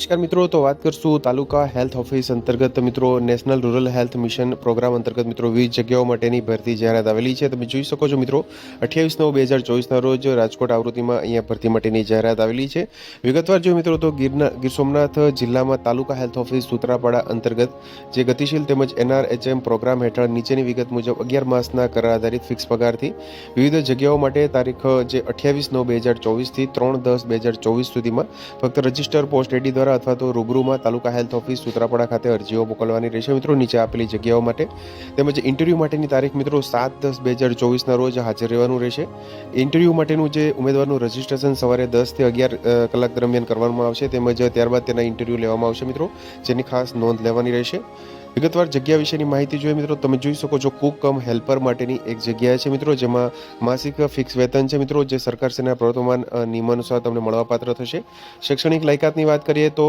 નમસ્કાર મિત્રો, તો વાત કરશું તાલુકા હેલ્થ ઓફિસ અંતર્ગત મિત્રો national rural health mission programme અંતર્ગત મિત્રો વિવિધ જગ્યાઓ માટેની ભરતી જાહેરાત આવેલી છે. તમે જોઈ શકો છો મિત્રો, અઠ્યાવીસ નવ બે હજાર ચોવીસના રોજ રાજકોટ આવૃત્તિમાં અહીંયા ભરતી માટેની જાહેરાત આવેલી છે. વિગતવાર જો મિત્રો, તો ગીરના ગીર સોમનાથ જિલ્લામાં તાલુકા હેલ્થ ઓફિસ સુત્રાપાડા અંતર્ગત જે ગતિશીલ તેમજ એનઆરએચએમ પ્રોગ્રામ હેઠળ નીચેની વિગત મુજબ અગિયાર માસના કરાર આધારિત ફિક્સ પગારથી વિવિધ જગ્યાઓ માટે તારીખ જે અઠ્યાવીસ નવ બે હજાર ચોવીસથી ત્રણ દસ બે હજાર ચોવીસ સુધીમાં ફક્ત રજિસ્ટર પોસ્ટ એડી દ્વારા અથવા તો રૂબરૂમાં તાલુકા હેલ્થ ઓફિસ સુત્રાપાડા ખાતે અરજીઓ મોકલવાની રહેશે. મિત્રો, નીચે આપેલી જગ્યાઓ માટે તેમજ ઇન્ટરવ્યૂ માટેની તારીખ મિત્રો સાત દસ બે હજાર ચોવીસના રોજ હાજર રહેવાનું રહેશે. ઇન્ટરવ્યૂ માટેનું જે ઉમેદવારનું રજિસ્ટ્રેશન સવારે દસથી અગિયાર કલાક દરમિયાન કરવામાં આવશે તેમજ ત્યારબાદ તેના ઇન્ટરવ્યૂ લેવામાં આવશે મિત્રો, જેની ખાસ નોંધ લેવાની રહેશે. વિગતવાર જગ્યા વિશેની માહિતી જોઈએ મિત્રો. તમે જોઈ શકો છો કુક કમ હેલ્પર માટેની એક જગ્યા છે મિત્રો, જેમાં માસિક ફિક્સ વેતન છે મિત્રો, જે સરકારશ્રીના પ્રવર્તમાન નિયમ અનુસાર તમને મળવાપાત્ર થશે. શૈક્ષણિક લાયકાતની વાત કરીએ તો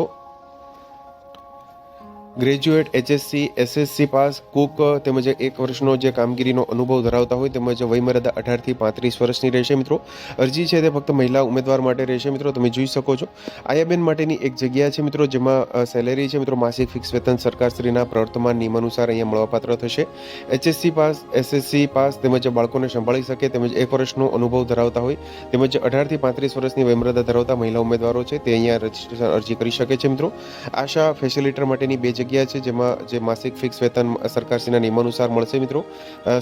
graduate HSC SSC pass, cook, તેમજ એક વર્ષનો જે કામગીરીનો અનુભવ ધરાવતા હોય તેમજ વયમર્યાદા અઢારથી પાંત્રીસ વર્ષની રહેશે મિત્રો. અરજી છે તે ફક્ત મહિલા ઉમેદવાર માટે રહેશે મિત્રો, તમે જોઈ શકો છો. આયાબેન માટેની એક જગ્યા છે મિત્રો, જેમાં સેલેરી છે મિત્રો, માસિક ફિક્સ વેતન સરકારશ્રીના પ્રવર્તમાન નિયમાનુસાર અહીંયા મળવાપાત્ર થશે. એચએસસી પાસ એસએસસી પાસ તેમજ બાળકોને સંભાળી શકે તેમજ એક વર્ષનો અનુભવ ધરાવતા હોય તેમજ અઢારથી પાંત્રીસ વર્ષની વયમર્યાદા ધરાવતા મહિલા ઉમેદવારો છે તે અહીંયા રજીસ્ટ્રેશન અરજી કરી શકે છે મિત્રો. આશા ફેસિલિટર માટેની બે જગ્યા છે જેમાં જે માસિક ફિક્સ વેતન સરકારશ્રીના નિયમાનુસાર મળશે મિત્રો.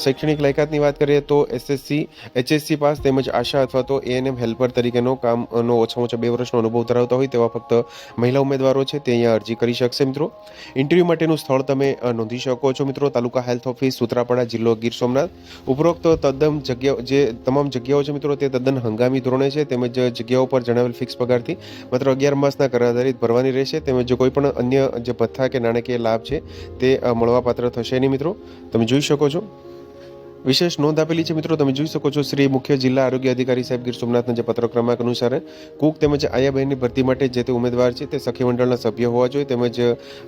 શૈક્ષણિક લાયકાતની વાત કરીએ તો એસએસસી, એચએસસી પાસ તેમજ આશા અથવા તો એએનએમ હેલ્પર તરીકેનો કામનો ઓછામાં ઓછા બે વર્ષનો અનુભવ ધરાવતા હોય તેવા ફક્ત મહિલા ઉમેદવારો છે તે અહીંયા અરજી કરી શકશે મિત્રો. ઇન્ટરવ્યૂ માટેનું સ્થળ તમે નોંધી શકો છો મિત્રો. તાલુકા હેલ્થ ઓફિસ, સુત્રાપાડા જિલ્લો ગીર સોમનાથ. ઉપરોક્ત તદ્દન જગ્યાઓ, જે તમામ જગ્યાઓ છે મિત્રો તે તદ્દન હંગામી ધોરણે છે તેમજ જગ્યાઓ પર જણાવેલ ફિક્સ પગારથી માત્ર અગિયાર માસના કરાર આધારિત ભરવાની રહેશે તેમજ જો કોઈ પણ અન્ય જે ભથ્થા કે નાણાકીય લાભ છે તે મળવાપાત્ર થશે નહીં મિત્રો. તમે જોઈ શકો છો. વિશેષ નોંધ આપેલી છે મિત્રો, તમે જોઈ શકો છો શ્રી મુખ્ય જિલ્લા આરોગ્ય અધિકારી સાહેબ ગીર સોમનાથના જે પત્ર ક્રમાંક અનુસાર કુક તેમજ આયાબહેનની ભરતી માટે જે તે ઉમેદવાર છે તે સખી મંડળના સભ્ય હોવા જોઈએ. તેમજ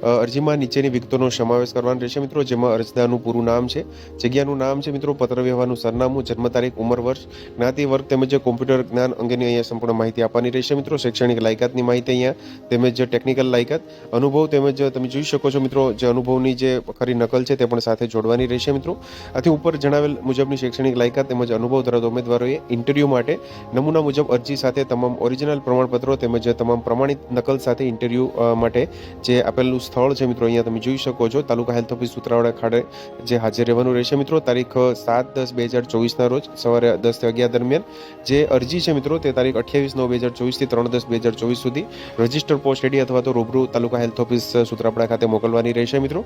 અરજીમાં નીચેની વિગતોનો સમાવેશ કરવાનો રહેશે મિત્રો, જેમાં અરજદારનું પૂરું નામ છે, જગ્યાનું નામ છે મિત્રો, પત્ર વ્યવહારનું સરનામું, જન્મ તારીખ, ઉંમર વર્ષ, જ્ઞાતિ વર્ગ તેમજ કોમ્પ્યુટર જ્ઞાન અંગેની અહીંયા સંપૂર્ણ માહિતી આપવાની રહેશે મિત્રો. શૈક્ષણિક લાયકાતની માહિતી અહીંયા, તેમજ ટેકનિકલ લાયકાત, અનુભવ તેમજ તમે જોઈ શકો છો મિત્રો, જે અનુભવની જે ખરી નકલ છે તે પણ સાથે જોડવાની રહેશે મિત્રો. આથી ઉપર જણાવેલ મુજબની શૈક્ષણિક લાયકાત તેમજ અનુભવ ધરાવતા ઉમેદવારોએ ઇન્ટરવ્યૂ માટે નમૂના મુજબ અરજી સાથે તમામ ઓરિજિનલ પ્રમાણપત્રો તેમજ તમામ પ્રમાણિત નકલ સાથે ઇન્ટરવ્યૂ માટે જે આપેલું સ્થળ છે મિત્રો, અહીંયા તમે જોઈ શકો છો. તાલુકા હેલ્થ ઓફિસ સુત્રાવાડા ખાડે જે હાજર રહેવાનું રહેશે મિત્રો. તારીખ સાત દસ બે હજાર ચોવીસના રોજ સવારે દસથી અગિયાર દરમિયાન જે અરજી છે મિત્રો, તે તારીખ અઠ્યાવીસ નવ બે હજાર ચોવીસથી ત્રણ દસ બે હજાર ચોવીસ સુધી રજિસ્ટર પોસ્ટ એડી અથવા તો રૂબરૂ તાલુકા હેલ્થ ઓફિસ સુત્રાપડા ખાતે મોકલવાની રહેશે મિત્રો.